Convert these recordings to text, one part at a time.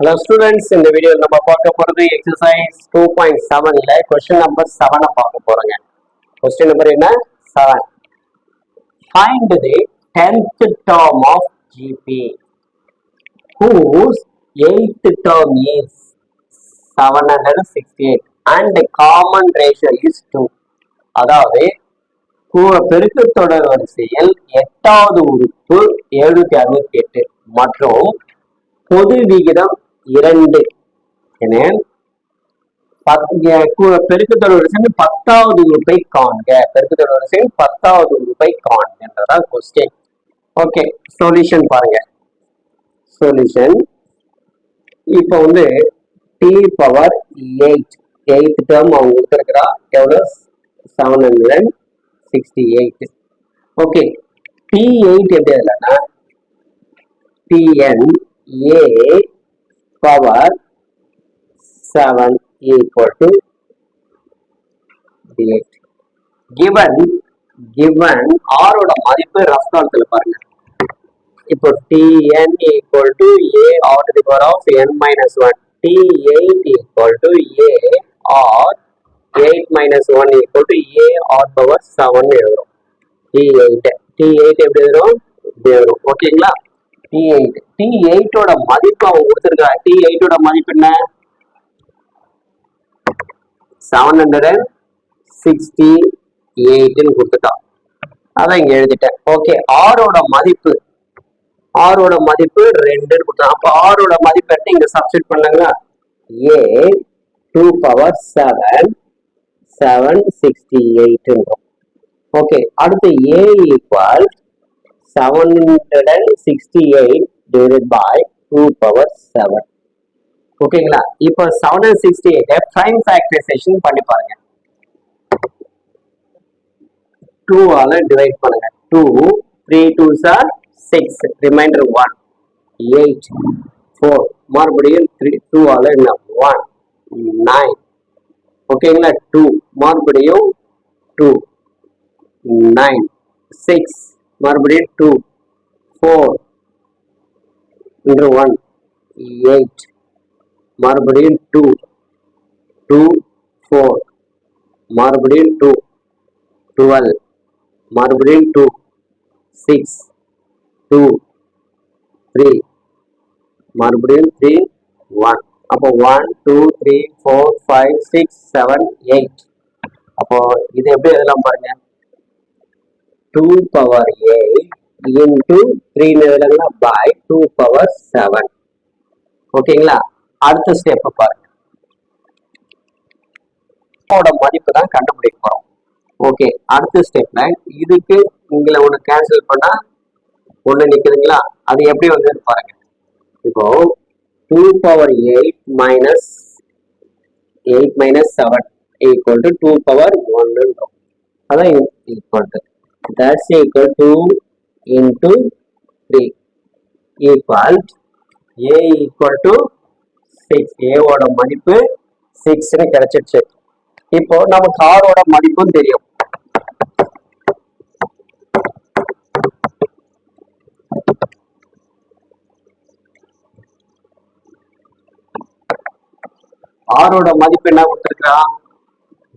Hello students இந்த video நம்ம பார்க்க போறது எக்ஸசைஸ் டூ பாயிண்ட் செவன்ல கொஸ்டின் நம்பர் செவனை பார்க்க போறோங்க. கொஸ்டின் நம்பர் என்ன? Seven find the tenth term of GP whose eighth term is seven hundred sixty eight and common ratio is two அதாவது கு- பெருக்கத்தொடர் வரிசையில் எட்டாவது உறுப்பு எழுநூத்தி அறுபத்தி எட்டு. மற்றும் பொது விகிதம் இரண்டு. என பத்- வரிசை பத்தாவது உறுப்பை காண்க. பெருக்குத்தொடர் வரிசை பத்தாவது உறுப்பை காண்கன்றதான் கொஸ்டின் ஓகே சொல்யூஷன் பாருங்க. சொல்யூஷன் இப்போ வந்து T power eight eighth term அவங்க கொடுத்துருக்கிறா. எவ்வளோ seven hundred sixty eight okay T eight எப்படி இல்லைன்னா TN A power seven equal to eight given given ஆரோட மதிப்பு ரஃப் காலத்தில் பாருங்க. இப்போ tn equal to a or to the power of n minus 1 t8 equal to a or 8 minus 1 equal to a or power 7 எழுதுறோம். T8 t8 எப்படி எழுதுறோம்? இப்படி எழுதுறோம். ஓகேங்களா டி எயிட் டி எயிட்டோட மதிப்பு அவன் கொடுத்துருக்கா t8 ஓட மதிப்பு என்ன? செவன் ஹண்ட்ரட் அண்ட் சிக்ஸ்டி எயிட்னு கொடுத்துட்டான். அதான் இங்க எழுதிட்டேன். ஓகே ஆரோட மதிப்பு. ஆரோட மதிப்பு ரெண்டுன்னு கொடுத்தோம் அப்போ ஆரோட மதிப்பு எடுத்து இங்க சப்ஸ்டிட் பண்ணாங்களா A two power seven seven sixty எயிட்ன்றோம் okay அடுத்து A equal seven sixty eight divided by two power seven ஓகேங்களா இப்போ செவன் ஹண்ட்ரட் சிக்ஸ்டி எயிட்டை பிரைம் ஃபேக்டரைசேஷன் பண்ணி பாருங்க. டூவால டிவைட் பண்ணுங்க. Two three two sir six remainder one eight four மறுபடியும் three டூவால என்ன? ஒன் நைன் ஓகேங்களா டூ மறுபடியும் டூ நைன் சிக்ஸ் மறுபடியும் டூ ஃபோர் இன்று ஒன் எயிட் மறுபடியும் டூ டூ ஃபோர் மறுபடியும் டூ டுவெல் மறுபடியும் டூ சிக்ஸ் டூ த்ரீ மறுபடியும் த்ரீ ஒன் அப்போ one two three four five six seven eight அப்போ இது எப்படி எழுதலாம் பாருங்க? Two power eight into three எழுதுங்களா by two power seven ஓகேங்களா அடுத்த ஸ்டெப் பாருங்க. மதிப்பு தான் கண்டுபிடிக்க போறோம். ஓகே அடுத்த ஸ்டெப்ல இதுக்கு உங்களை ஒன்று கேன்சல் பண்ணா ஒன்று நிற்குதுங்களா அது எப்படி வந்து பாருங்க. இப்போ two power eight minus eight minus seven equal to two power ஒன்னுன்றோம் அதான் equal to that's equal to into three a A equal to six ஓட மதிப்பு சிக்ஸ்னு கிடைச்சிருச்சு இப்போ நமக்கு ஆரோட மதிப்பும் தெரியும். ஆரோட மதிப்பு என்ன கொடுத்துருக்கா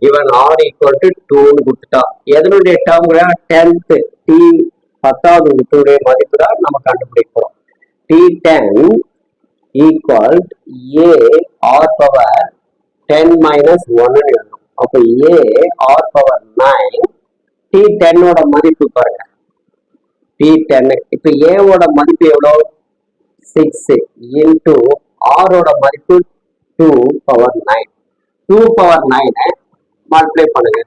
இவன் ஆர் ஈக்குவல் டு டூன்னு கொடுத்துட்டா. எதனுடைய டேர்ம் டென்த் டி பத்தாவது உறுப்புடைய மதிப்பு தான் நம்ம கண்டுபிடிக்கிறோம் T ten equal A R power ten minus ஒன்னு எழுதணும். அப்போ A R power nine T டென்னோட மதிப்பு பாருங்க. டி டென் இப்போ ஏவோட மதிப்பு எவ்வளோ? சிக்ஸ் இன்டூ ஆரோட மதிப்பு two power nine two power நைனை மல்டிப்ளை பண்ணுங்க.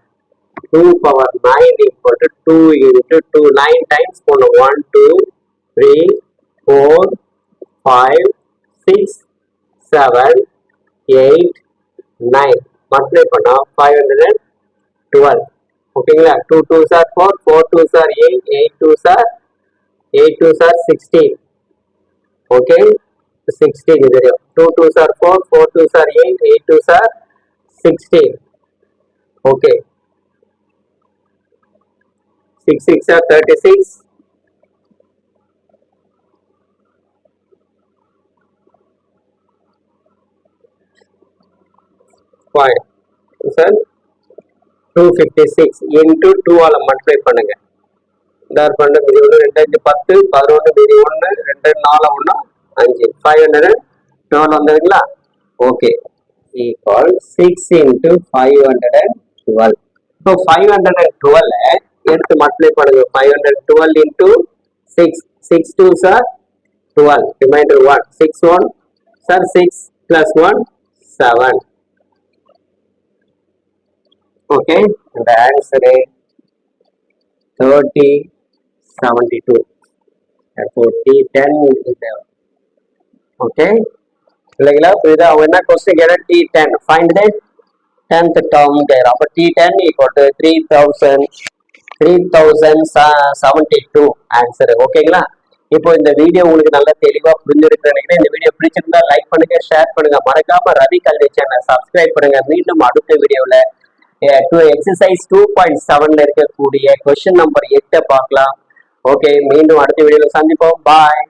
Two power nine equal to two into two nine times போன one two three four five six seven eight nine multiply பண்ணா ஃபைவ் ஹண்ட்ரட் டுவெல் ஓகேங்களா? Two two sir four four two sir eight eight two sir eight two sir sixteen okay? Sixteen இது தெரியும். Two two sir four four two sir eight eight two sir sixteen okay six six are thirty six point sir two fifty six into டூவால் multiply பண்ணுங்க இதார் பண்ண மீதி ஒன்று ரெண்டாயிரத்தி பத்து பதினொன்று மீதி ஒன்று ரெண்டு நாலு ஒன்று அஞ்சு. Five hundred twelve வந்ததுங்களா? Okay equal six into five hundred and twelve இப்போ ஃபைவ் ஹண்ட்ரட் அண்ட் டுவெல் எடுத்து மல்டிப்ளை பண்ணுங்க five hundred twelve into six six two sir twelve remainder one six one sir six plus one seven okay இந்த answer thirty seventy two forty ten okay இல்லைங்களா புரியுதா அவங்க என்ன question கேட்டால் T ten find the tenth term கேட்குறோம் அப்போ T ten equal to three thousand three thousand seventy two answer ஓகேங்களா இப்போ இந்த வீடியோ உங்களுக்கு நல்லா தெளிவாக புரிஞ்சிருக்கு நினைக்கிறேன். இந்த வீடியோ பிடிச்சிருந்தா லைக் பண்ணுங்க ஷேர் பண்ணுங்க. மறக்காம ரவி கல்வி சேனல் சப்ஸ்கிரைப் பண்ணுங்க. மீண்டும் அடுத்த வீடியோவில் டூ எக்ஸசைஸ் டூ பாயிண்ட் செவன்ல இருக்கக்கூடிய கொஸ்டின் நம்பர் எட்டை பார்க்கலாம். ஓகே மீண்டும் அடுத்த வீடியோவில் சந்திப்போம். பாய்